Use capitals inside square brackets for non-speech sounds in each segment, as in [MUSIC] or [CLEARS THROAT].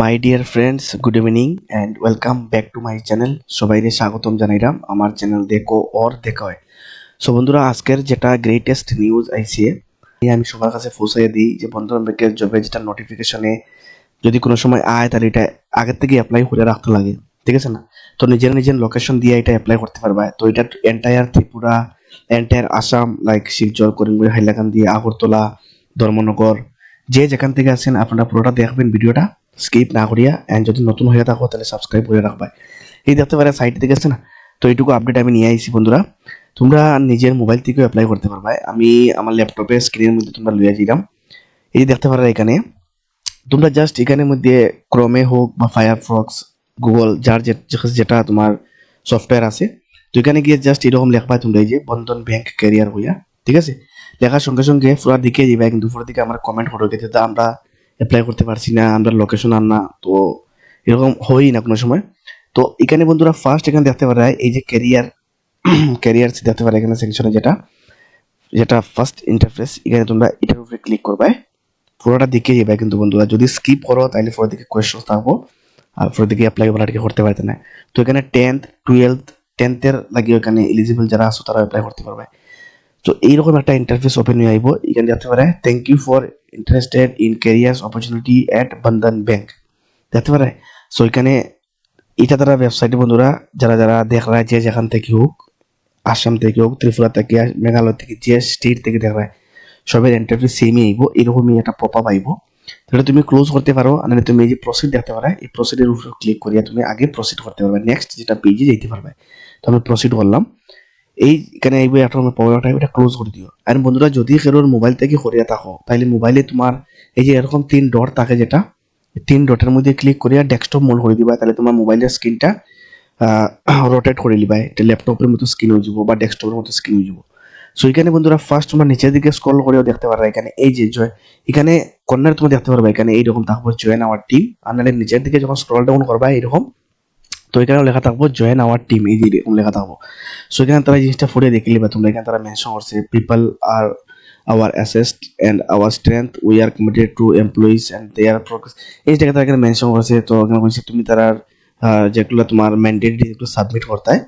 My dear friends good evening and welcome back to my channel সবাইকে স্বাগতম জানাইলাম আমার channel দেখো অর দেখা হয় সো বন্ধুরা, আজকের যেটা গ্রেটেস্ট নিউজ আইসিয়ে আমি সবার কাছে পৌঁছাইয়ে দিই যে বন্ধন ব্যাংকের জবে যেটা নোটিফিকেশনে যদি কোনো সময় আয়, তাহলে এটা আগের থেকে অ্যাপ্লাই করে রাখতে লাগে। ঠিক আছে না? তো নিজের নিজের লোকেশন দিয়ে এটা অ্যাপ্লাই করতে পারবা। তো এটা entire Tripura entire Assam like Silchar, Karimganj, Hailakandi, Agartala, Dharmanagar, যে যেখান থেকে আসেন আপনারা পুরোটা দেখবেন ভিডিওটা। স্কিপ না করিয়া এন্ড যদি নতুন হয়ে থাকো, তাহলে সাবস্ক্রাইব করে রাখবা এই দেখতে পারে সাইট থেকে আছে না? তো এইটুকু আপডেট আমি নিয়ে আইছি বন্ধুরা। তোমরা নিজের মোবাইল থেকেও অ্যাপ্লাই করতে পারবা। আমি আমার ল্যাপটপে স্ক্রিনের মধ্যে তোমরা লইয়া দিলাম এই যে দেখতে পারো এখানে, তোমরা জাস্ট এখানের মধ্যে ক্রমে হোক বা ফায়ারফক্স গুগল যার যেটা তোমার সফটওয়্যার আছে, তো এখানে গিয়ে জাস্ট এরকম লেখবা তোমরা এই যে, বন্ধন ব্যাংক ক্যারিয়ার হইয়া। ঠিক আছে? লেখার সঙ্গে সঙ্গে পুরা দিকে দিবা কিন্তু পুরো দিকে আমার কমেন্ট ফটো গেছে। আমরা অ্যাপ্লাই করতে পারছি না, আমরা লোকেশন আন না, তো এরকম হয়ই না কোনো সময়। তো এখানে বন্ধুরা ফার্স্ট এখানে দেখতে পারা এই যে ক্যারিয়ার ক্যারিয়ার [CLEARS THROAT] দেখতে পারে এখানে সেকশনে যেটা যেটা ফার্স্ট ইন্টারফেস এখানে তোমরা এটার উপরে ক্লিক করবে। পুরোটা দিকে যাবে কিন্তু বন্ধুরা, যদি স্কিপ করো তাহলে পরের দিকে কোয়েশ্চন থাকব, আর পরের দিকে অ্যাপ্লাই করার করতে পারতে না। তো এখানে টেন্থ টুয়েলথ টেন্থের লাগে এখানে এলিজিবল যারা আসো তারা অ্যাপ্লাই করতে পারবে। তো এইরকম একটা ইন্টারফেস ওপেন হয়ে আইব। এখানে দেখতে পারে thank you for interested in careers opportunity at Bandhan bank দেখতে পারে? সো এখানে এটা তারা ওয়েবসাইটে বন্ধুরা, যারা যারা দেখরা যে যেখান থেকে হোক, আসাম থেকে হোক, ত্রিপুরা থেকে, মেঘালয় থেকে, যে স্টেট থেকে দেখরা সবের ইন্টারফেস সেমই আইব, এরকমই একটা পপ আপ আইব। তাহলে তুমি ক্লোজ করতে পারো, আর তুমি এই যে প্রসিড দেখতে পারো, এই প্রসিডের উপর ক্লিক করিয়া তুমি আগে প্রসিড করতে পারবে। নেক্সট যেটা পেজে যেতে পারবে। তো আমি প্রসিড করলাম। এই এখানে এই পাওয়ার টাইম এটা ক্লোজ করে দিও। আর বন্ধুরা, যদি কেরোর মোবাইল থেকে করিয়া থাকো তাহলে মোবাইলে তোমার এই যে এরকম তিন ডট থাকে যেটা তিন ডটের মধ্যে ক্লিক করিয়া ডেস্কটপ মোড করে দিবা তাহলে তোমার মোবাইলের স্ক্রিনটা রোটেট করে দিবা এটা ল্যাপটপের মতো স্ক্রিন হয়ে যাব বা ডেস্কটপের মতো স্ক্রিন হয়ে যাব। সো এখানে বন্ধুরা ফার্স্ট তোমরা নিচের দিকে স্ক্রল করেও দেখতে পারবা এখানে এই যে জয় এখানে কর্নার তুমি দেখতে পারবা এখানে এইরকম থাকব জয়েন আওয়ার টিম আর নিচের দিকে যখন স্ক্রল ডাউন করবা এরকম তো এখানেও লেখা থাকব জয়েন আওয়ার টিম এই যে লেখা থাকব। সো এখানে তারা জিনিসটা ফুটে দেখে নিবা, তোমরা এখানে তারা মেনশন করছে people are our asset and our strength we are committed to employees and they are progress এই জায়গায় তারা এখানে মেনশন করছে, তো এখানে বলছে, তুমি তারা যেগুলো তোমার ম্যান্ডেট যেগুলো সাবমিট করতে হয়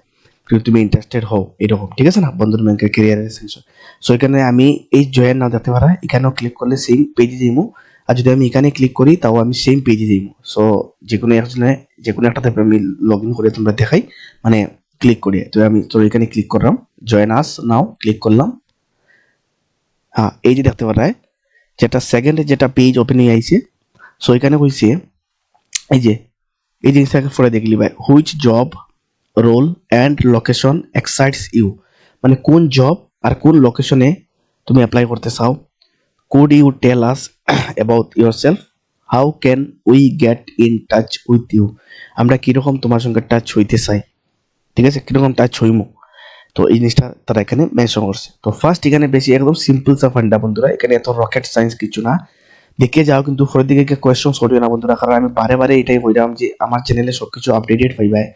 যদি তুমি ইন্টারেস্টেড হও, এরকম, ঠিক আছে না? বন্ধুর ব্যাংকের ক্যারিয়ারের সেকশন সো এখানে আমি এই জয়েন নাও দেখতে পারা এখানেও ক্লিক করলে সেম পেজে যাইমু। আর যদি আমি এখানে ক্লিক করি, তাও আমি সেম পেজে যাইমু সো যে কোনো একজনে যে কোনো একটাতে আমি লগ ইন করে তোমরা দেখাই মানে ক্লিক করি। তো আমি তো এখানে ক্লিক করলাম জয়েন আস নাও ক্লিক করলাম। হ্যাঁ এই যে দেখতে পারা যেটা সেকেন্ড যেটা পেজ ওপেন হয়ে আইছে সো এখানে হয়েছে এই যে, এই জিনিসটাকে পরে দেখলি ভাই which job role and location excites you মানে কোন জব আর কোন লোকেশনে তুমি অ্যাপ্লাই করতে চাও? You tell us about yourself how can we get in touch with you আমরা কীরকম তোমার সঙ্গে টাচ হইতে চাই? ঠিক আছে? কীরকম টাচ হইমু? তো এই জিনিসটা তারা এখানে মেনশন করছে। তো ফার্স্ট এখানে বেশি একদম সিম্পল সা ফান্ডা বন্ধুরা, এখানে এত রকেট সায়েন্স কিছু না। দেখে যাও, কিন্তু পরের দিকে কোয়েশ্চন করিও না বন্ধুরা, কারণ আমি বারে বারে এটাই বললাম যে আমার চ্যানেলে সবকিছু আপডেটেড পাইবাই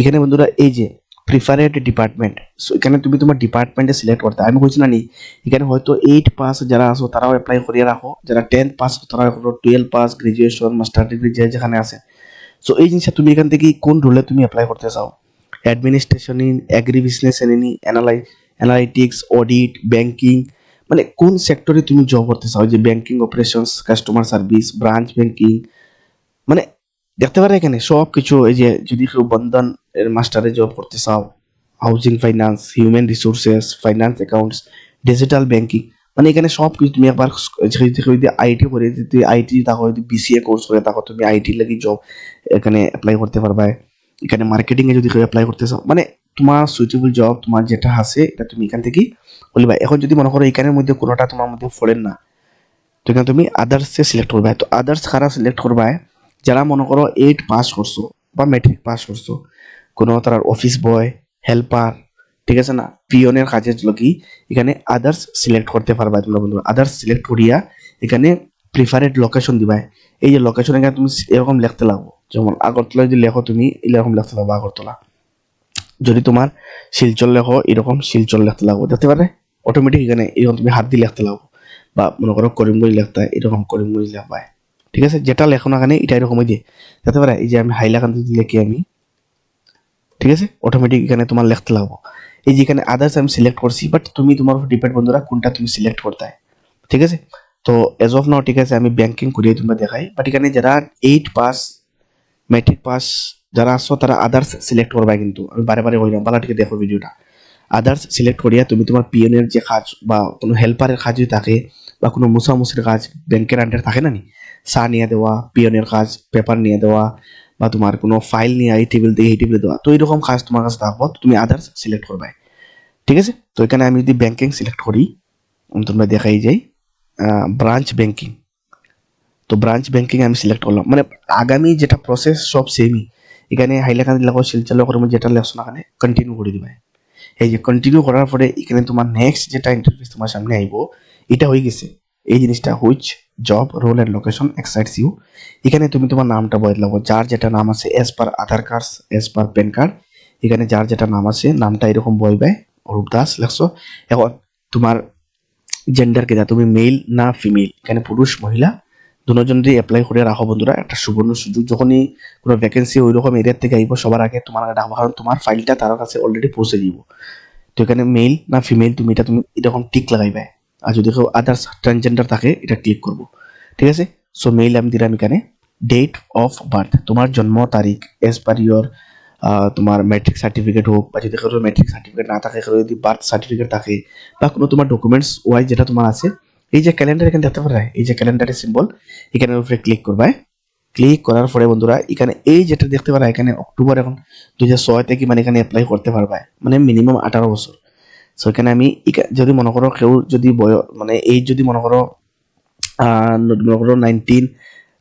এখানে বন্ধুরা এই যে প্রিফারেড ডিপার্টমেন্ট সো এখানে তুমি তোমার ডিপার্টমেন্টে সিলেক্ট করতে। আমি বলছি না নি, এখানে হয়তো এইট পাস যারা আসো তারাও অ্যাপ্লাই করিয়ে রাখো। যারা টেন্থ পাস তারা twelfth pass graduation master degree যে যেখানে আছে। সো এই জিনিসটা তুমি এখান থেকে কোন রোলে তুমি অ্যাপ্লাই করতে চাও? Administration in agri business in analy analytics audit banking মানে কোন সেক্টরে তুমি জব করতে চাও? যে banking operations customer service branch banking মানে দেখতে পারে এখানে সব কিছু এই যে যদি কেউ বন্ধন এর মাস্টারে জব করতে চাও housing finance human resources finance accounts digital banking মানে এখানে সব কিছু তুমি একবার যদি আইটি করে, যদি আইটি থাকো যদি বিসিএ কোর্স করে থাকো তুমি আইটি লাগি জব এখানে অ্যাপ্লাই করতে পারবা। এখানে মার্কেটিং এ যদি কেউ অ্যাপ্লাই করতে চাও মানে তোমার সুইটেবল জব তোমার যেটা আছে, এটা তুমি এখান থেকেই বলবা। এখন যদি মনে করো এখানের মধ্যে কোনোটা তোমার মধ্যে ফোরেন না, তো এখানে তুমি আদার্সে সিলেক্ট করবা। তো আদার্স খারা সিলেক্ট করবা যারা মনে করো এইট পাস করছ বা মেট্রিক পাস করছ, কোনো তার অফিস বয় হেল্পার ঠিক আছে না? পিয়নের কাজের লগি এখানে আদার্স সিলেক্ট করতে পারবা তোমরা বন্ধু আদার্স সিলেক্ট করিয়া এখানে প্রিফারেড লোকেশন দিবা। এই যে লোকেশন এখানে তুমি এরকম লিখতে লাগবো যেমন আগরতলা যদি লেখো তুমি, এরকম লিখতে লাগবো আগরতলা। যদি তোমার শিলচর লেখো, এরকম শিলচর লিখতে লাগবো দেখতে পারে অটোমেটিক এখানে এরকম তুমি হাত দিয়ে লিখতে লাগবো বা মনে করো করিমগঞ্জ লিখতে এরকম করিমগঞ্জ লিখবা। ঠিক আছে? যেটা লেখো না এখানে এটা এরকমই দিয়ে যাতে পারে, এই যে আমি হাইলাকান যদি লিখি আমি? ঠিক আছে? অটোমেটিক এখানে তোমার লেখতে লাগবো। এই যে এখানে আদার্স আমি সিলেক্ট করছি বাট তুমি তোমার ডিপেন্ড বন্ধুরা কোনটা তুমি সিলেক্ট করতে। ঠিক আছে? তো এজ অফ নাও ঠিক আছে, আমি ব্যাংকিং করিয়ে তোমরা দেখাই। বাট এখানে যারা এইট পাস ম্যাট্রিক পাস যারা আসছো তারা আদার্স সিলেক্ট করবা কিন্তু। আমি বারে বারে কইলাম, বালা থেকে দেখো ভিডিওটা আদার্স সিলেক্ট করিয়া তুমি তোমার পিএনের যে কাজ বা কোনো হেল্পারের কাজ যদি থাকে বা কোনো মুসামুসির কাজ ব্যাংকের আন্ডার থাকে না নি? চা নিয়ে দেওয়া পিএনের কাজ পেপার নিয়ে দেওয়া বা তোমার কোনো ফাইল নিয়ে এই টেবিল দিয়ে এই টেবিলে দেওয়া। তো এইরকম কাজ তোমার কাছে থাকব তুমি আদার্স সিলেক্ট করবে। ঠিক আছে? তো এখানে আমি যদি ব্যাংকিং সিলেক্ট করি তোমরা দেখাই যাই। ব্রাঞ্চ ব্যাংকিং তো ব্রাঞ্চ ব্যাংকিং আমি সিলেক্ট করলাম। মানে আগামী যেটা প্রসেস সব সেমই এখানে হাইলাকান লাগো শিলচাল করে যেটা লেখছো না এখানে কন্টিনিউ করে দিবে। এই যে কন্টিনিউ করার পরে এখানে তোমার নেক্সট যেটা ইন্টারফেস তোমার সামনে আইব এটা হয়ে গেছে। এই জিনিসটা which job role and location excites you এখানে তুমি তোমার নামটা বদলাবো যার যেটা নাম আছে as per Aadhaar card as per PAN card এখানে যার যেটা নাম আছে, নামটা এরকম বইবে অরূপ দাস লেখছো। এখন তোমার জেন্ডার কেদা তুমি মেল না ফিমেল এখানে পুরুষ, মহিলা দুজন যদি অ্যাপ্লাই করে রাখো বন্ধুরা, একটা সুবর্ণ সুযোগ। যখনই কোনো ভ্যাকেন্সি ওই রকম এরিয়ার থেকে আইব, সবার আগে তোমার কারণ তোমার ফাইলটা তার কাছে অলরেডি পৌঁছে দিব। তো এখানে মেল না ফিমেল তুমি এটা তুমি এরকম টিক লাগাইবে। আর যদি কেউ আদার্স ট্রান্সজেন্ডার থাকে, এটা ক্লিক করব। ঠিক আছে? সো মেল আমি দিলাম এখানে। ডেট অফ বার্থ তোমার জন্ম, তারিখ এজ পার ইয়োর তোমার ম্যাট্রিক সার্টিফিকেট হোক, বা যদি কারোর ম্যাট্রিক সার্টিফিকেট না থাকে যদি বার্থ সার্টিফিকেট থাকে, বা কোনো তোমার ডকুমেন্টস ওয়াইজ যেটা তোমার আছে, এই যে ক্যালেন্ডার এখানে দেখতে পারে এই যে ক্যালেন্ডারের সিম্বল এখানের উপরে ক্লিক করবে ক্লিক করার পরে বন্ধুরা, এখানে এই যেটা দেখতে পারা এখানে অক্টোবর এখন দুই হাজার ছয় থেকে মানে এখানে অ্যাপ্লাই করতে পারবে মানে মিনিমাম আঠারো বছর। সো এখানে আমি যদি মনে করো কেউ যদি বয় মানে এই যদি মনে করো মনে করো নাইনটিন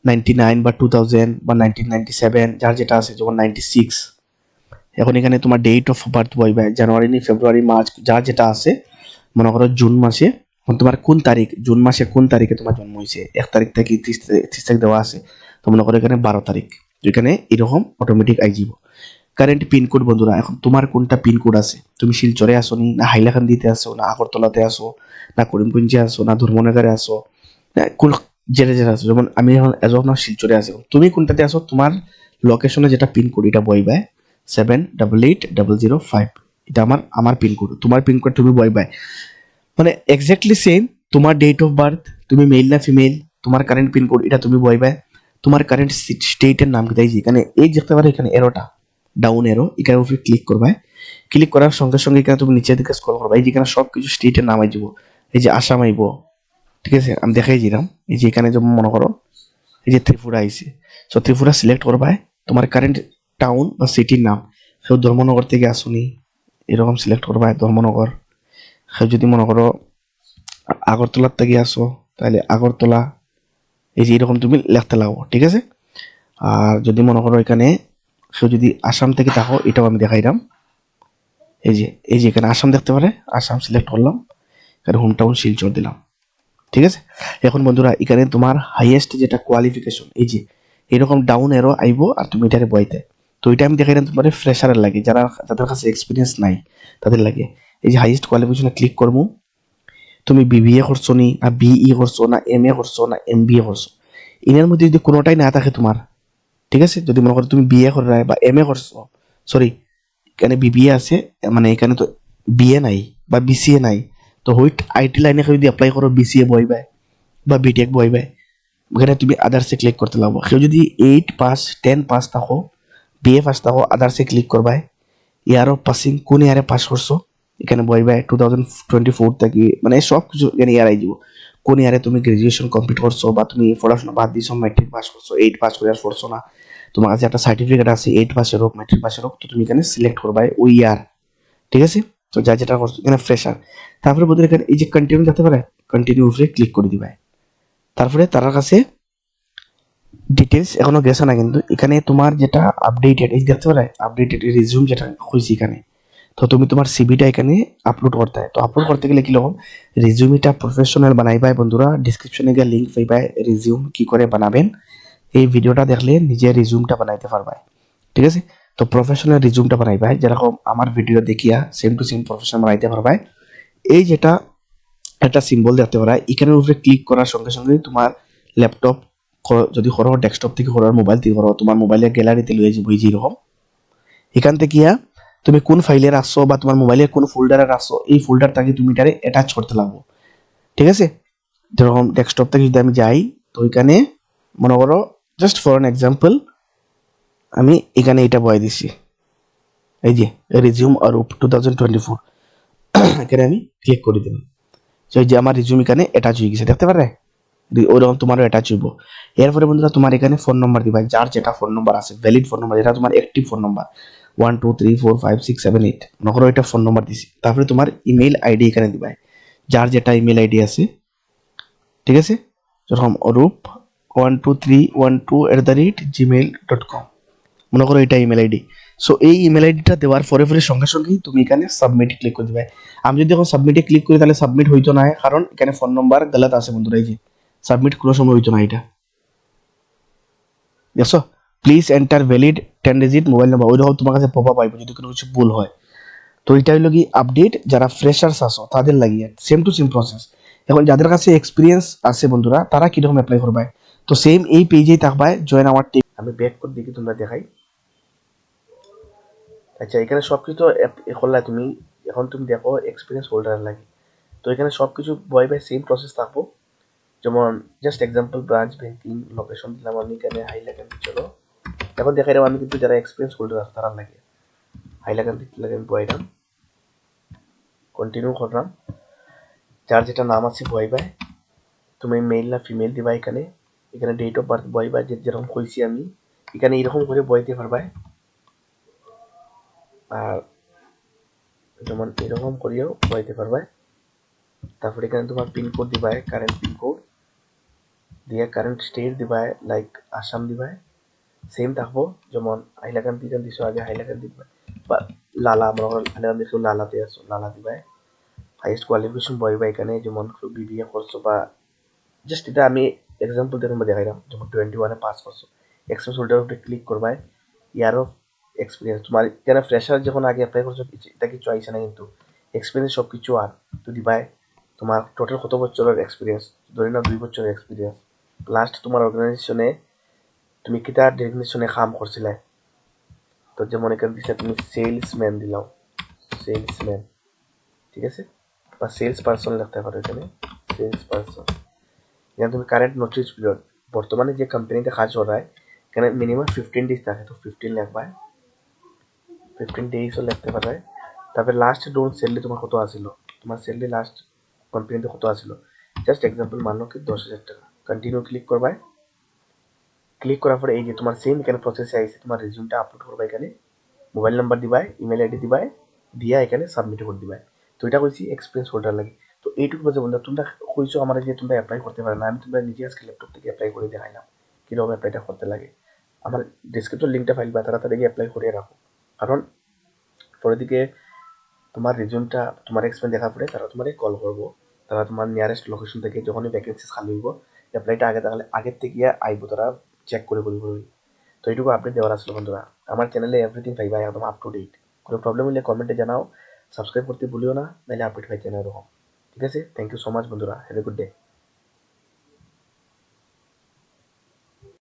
নাইনটি নাইন বা টু বা নাইনটিন যার যেটা আছে যখন নাইনটি এখন এখানে তোমার ডেট অফ বার্থ বইবে জানুয়ারি নি ফেব্রুয়ারি মার্চ যার যেটা আছে, মনে করো জুন মাসে তোমার কোন তারিখ জুন মাসে কোন তারিখে তোমার জন্ম হয়েছে? এক তারিখ থেকে ত্রিশ তারিখ দেওয়া আছে। তো মনে করো এখানে বারো তারিখ। এখানে এরকম অটোমেটিক আই যাব। কারেন্ট পিনকোড বন্ধুরা, এখন তোমার কোনটা পিনকোড আছে? তুমি শিলচরে আসো নি, না হাইলাকান্দিতে আসো না আগরতলাতে আসো না করিমগঞ্জে আসো না ধর্মনগরে আসো কোন জেলে জেলে আসো যেমন আমি এখন এজন না শিলচরে আছি। তুমি কোনটাতে আসো তোমার লোকেশনে যেটা পিনকোড এটা বইবে seven double eight double zero five এটা আমার আমার পিনকোড তোমার পিনকোড তুমি বইবে মানে এক্স্যাক্টলি সেম তোমার ডেট অফ বার্থ তুমি মেল না ফিমেল তোমার কারেন্ট পিনকোড এটা তুমি বইবে তোমার কারেন্ট স্টেটের নাম কি তাই যে? এখানে এই দেখতে পারো, এখানে এরোটা ডাউন এরো এখানে উপরে ক্লিক করবে ক্লিক করার সঙ্গে সঙ্গে এখানে তুমি নিচের দিকে স্ক্রল করবে। এই যে এখানে সব কিছু স্টেটের নাম আইব এই যে আসাম আইব। ঠিক আছে? আমি দেখাই দিলাম। এই যে এখানে যেমন মনে করো, এই যে ত্রিপুরা আইছে। সো ত্রিপুরা সিলেক্ট করবে তোমার কারেন্ট টাউন বা সিটির নাম। কেউ ধর্মনগর থেকে আসুনি, এরকম সিলেক্ট করবে ধর্মনগর। কেউ যদি মনে করো আগরতলার থেকে আসো, তাহলে আগরতলা, এই যে এরকম তুমি লিখতে লাগবো ঠিক আছে? আর যদি মনে করো এখানে কেউ যদি আসাম থেকে থাকো এটাও আমি দেখাইলাম এই যে এই যে এখানে আসাম দেখতে পারে আসাম সিলেক্ট করলাম। এখানে হোম টাউন শিলচর দিলাম। ঠিক আছে? এখন বন্ধুরা, এখানে তোমার হাইয়েস্ট যেটা কোয়ালিফিকেশন এই যে, এরকম ডাউন এরো আইবো আর তুমি এটাকে বইতে। তো এটা আমি দেখাইলাম তোমার ফ্রেশারের লাগে, যারা যাদের কাছে এক্সপিরিয়েন্স নাই, তাদের লাগে। এই যে হাইয়েস্ট কোয়ালিফিকেশনে ক্লিক করব। তুমি বিবিএ করছ নি, না বিই করছ, না এম এ করছ, না এম বি এ করছ। এর মধ্যে যদি কোনোটাই না থাকে তোমার ঠিক আছে? যদি মনে করো তুমি বিএ করে বা এম এ করছ সরি এখানে বিবিএ আছে মানে এখানে তো বিএ নাই বা বিসিএ নাই, তো হুইট আইটি লাইনে যদি অ্যাপ্লাই করো বিসিএ বইবে বা বিটেক বইবে ওখানে তুমি আদার্সে ক্লিক করতে লাগবো। কেউ যদি এইট পাস টেন পাস থাকো বিএ পাস থাকো আদার্সে ক্লিক করবাই ইয়ারও পাসিং কোন ইয়ারে পাস করছ এখানে বই by two thousand twenty four থেকে মানে সব কিছু এখানে ইয়ার আই যাব। কোন ইয়ারে তুমি গ্রাজুয়েশন কমপ্লিট করছ বা তুমি পড়াশোনা বাদ দিয়েছ ম্যাট্রিক পাস করছ এইট পাস করে আর পড়ছো না। তোমার কাছে একটা সার্টিফিকেট আছে এইট পাসের হোক ম্যাট্রিক পাসের হোক, তো তুমি এখানে সিলেক্ট করবা ওই ইয়ার ঠিক আছে? তো যা যেটা করছ, এখানে ফ্রেশার তারপরে বোধহয় এখানে এই যে কন্টিনিউ যেতে পারে কন্টিনিউ উপরে ক্লিক করে দিবে। তারপরে তার কাছে ডিটেলস এখনও গেছে না কিন্তু, এখানে তোমার যেটা আপডেটেড এই দেখতে পারে আপডেটেড রিজিউম যেটা হয়েছে এখানে তো তুমি তোমার সিভিটা এখানে আপলোড করতে হয়। তো আপলোড করতে গেলে কীরকম রিজিউমিটা প্রফেশনাল বানাইবাই বন্ধুরা। ডিসক্রিপশনে গিয়ে লিঙ্ক পাইবাই রিজিউম কি করে বানাবেন। এই ভিডিওটা দেখলে নিজে রিজিউমটা বানাইতে পারবাই ঠিক আছে? তো প্রফেশনাল রিজিউমটা বানাইবাই যেরকম আমার ভিডিও দেখিয়া সেম টু সেম প্রফেশনাল বানাইতে পারবাই এই যেটা একটা সিম্বল দেখতে পারা এখানের উপরে ক্লিক করার সঙ্গে সঙ্গে তোমার ল্যাপটপ যদি করো ডেস্কটপ থেকে করো মোবাইল থেকে করো, তোমার মোবাইলের গ্যালারিতে লয়ে যাব, এই যে এরকম। এখান থেকে তুমি কোন ফাইলে রাখছো বা তোমার মোবাইলের কোন ফোল্ডারে রাখছো, এই ফোল্ডার ফোল্ডারটাকে তুমি এটারে অ্যাটাচ করতে লাগবো। ঠিক আছে? যেরকম ডেস্কটপ থেকে যদি আমি যাই, তো এখানে মনে করো জাস্ট ফর অ্যান এক্সাম্পল আমি এখানে এটা বয়ে দিছি। এই যে রিজিউম আর টু থাউজেন্ড টোয়েন্টি ফোর এখানে আমি ক্লিক করে দিলাম। এই যে আমার রিজিউম এখানে অ্যাটাচ হয়ে গেছে, দেখতে পারে ওইরকম তোমারও অ্যাটাচ হইব। এরপরে বন্ধুরা, তোমার এখানে ফোন নম্বর দিবা। যার যেটা ফোন নম্বর আছে ভ্যালিড ফোন নম্বর এটা তোমার active phone number one two three four five six seven eight মনে এটা ফোন নম্বর দিছি। তারপরে তোমার ইমেল আইডি এখানে দিবা। যার যেটা ইমেল আইডি আছে। ঠিক আছে? যেরকম Arup one two three one two at the rate Gmail dot com মনে করো এটা ইমেল আইডি সো এই ইমেল আইডিটা দেওয়ার পরে পরে সঙ্গে সঙ্গেই তুমি এখানে সাবমিট ক্লিক করে দিবে। আমি যদি এখন সাবমিটে ক্লিক করি, তাহলে সাবমিট হইতো না, কারণ এখানে ফোন নম্বর গলত আছে বন্ধুরা, এই যে। সাবমিট কোনো সময় হইতো না এটা। দেখছ? Please enter valid ten digit mobile number ওইরকম তোমার কাছে পপা পাইব যদি কোনো কিছু ভুল হয়। তো এটা হইল কি আপডেট যারা ফ্রেশার্স আসো তাদের লাগিয়ে। সেম টু সেম প্রসেস এখন যাদের কাছে এক্সপিরিয়েন্স আছে বন্ধুরা, তারা কীরকম অ্যাপ্লাই করবে? তো সেম এই পেজেই থাকবে জয়েন আমার টিম আমি ব্যাক করে দেখি, তোমরা দেখাই। আচ্ছা এখানে সব কিছু করলে তুমি এখন তুমি দেখো এক্সপিরিয়েন্স হোল্ডার লাগে। তো এখানে সব কিছু বই বাই সেম প্রসেস থাকব। যেমন just example branch banking location দিলাম আমি, এখানে হাইলাকান্দি চলো। এখন দেখাই দাম আমি কিন্তু যারা এক্সপিরিয়েন্স হোল্ডার আছে তারা লাগে। হাইলাকান্দি লাগে আমি বইলাম কন্টিনিউ করলাম। যার যেটা নাম আছে বই বাই তুমি মেল না ফিমেল দিবা এখানে। এখানে ডেট অফ বার্থ বই বা যেরকম কইছি আমি। এখানে এরকম করে বই দিতে পারবাই আর যেমন এরকম করিও বইতে পারবাই তারপরে এখানে তোমার পিনকোড দিবাই কারেন্ট পিনকোড দিয়ে কারেন্ট স্টেট দিবাই লাইক আসাম দিবাই সেম থাকব, যেমন হাইলাকান্দি যেন দিছো আগে হাইলাকান্দি বা লালা আমরা হাইলাকান্দি দিছো, লালাতে আছো, লালা দিবাই। হাইয়েস্ট কোয়ালিফিকেশন বইবা এখানে যেমন বিবিএ করছ বা জাস্ট এটা আমি এক্সাম্পল দিয়ে তোমার দেখাইলাম যেমন টোয়েন্টি ওয়ানে পাস করছ এক্সপিরিয়েন্স হোল্ডার উপরে ক্লিক করবাই ইয়ারও এক্সপিরিয়েন্স তোমার এখানে ফ্রেশার যখন আগে অ্যাপ্লাই করছ এটা কিছু আইসে না কিন্তু এক্সপিরিয়েন্স সব কিছু আর তো দিবাই। তোমার টোটাল কত বছরের এক্সপিরিয়েন্স ধরে নাও দুই বছরের এক্সপিরিয়েন্স লাস্ট তোমার অর্গানাইজেশনে তুমি কিতা ডেজিগনেশনে কাম করছিলে? তো যেমন এখানে দিছে, তুমি সেলসম্যান দিলাও। সেলসম্যান ঠিক আছে? বা সেলস পার্সন লিখতে পারো এখানে। সেলস পার্সন এখানে তুমি কারেন্ট নোটিস পিরিয়ড বর্তমানে যে কোম্পানিতে কাজ করায়, এখানে মিনিমাম ফিফটিন ডেজ থাকে। তো ফিফটিন লিখবায় ফিফটিন ডেজও লিখতে পারে। তারপরে লাস্ট ডোন স্যালারি তোমার কত আসিল? তোমার স্যালারি লাস্ট কোম্পানিতে কত আসিল? জাস্ট এক্সাম্পল মানো কি দশ হাজার টাকা। কন্টিনিউ ক্লিক করবায় ক্লিক করার পরে এই যে তোমার সেম এখানে প্রসেসে আইসে, তোমার রেজিউমটা আপলোড করবা এখানে মোবাইল নাম্বার দিবাই ইমেল আইডি দিবাই দিয়া এখানে সাবমিট করে দিবাই তো এটা কইছি এক্সপিরিয়েন্স হোল্ডার লাগে। তো এইটুকু বলছে বন্ধু তোমরা কইছো আমার যে তোমরা অ্যাপ্লাই করতে পারো না, আমি তোমরা নিজে আজকে ল্যাপটপ থেকে অ্যাপ্লাই করে দেখাইলাম, কীরকম অ্যাপ্লাইটা করতে লাগে। আমার ডিসক্রিপশন লিঙ্কটা ফাইল বা তাড়াতাড়ি অ্যাপ্লাই করে রাখো। কারণ পরের দিকে তোমার রিজনটা তোমার এক্সপিরিয়েন্স দেখার পরে তারা তোমার কল করব। তারা তোমার নিয়ারেস্ট লোকেশন থেকে যখনই ভ্যাকেন্সিস খালি হইব অ্যাপ্লাইটা আগে তাহলে আগের থেকে আইব। তারা চেক করে বলব তো এইটুকু আপডেট দেওয়ার আসলে বন্ধুরা। আমার চ্যানেলে এভরিথিং পাইবা একদম আপ টু ডেট কোনো প্রবলেম হলে কমেন্টে জানাও। সাবস্ক্রাইব করতে ভুলিও না, নাহলে আপডেট পাইতে না এরকম। ঠিক আছে? থ্যাংক ইউ সো মাচ বন্ধুরা। Have a good day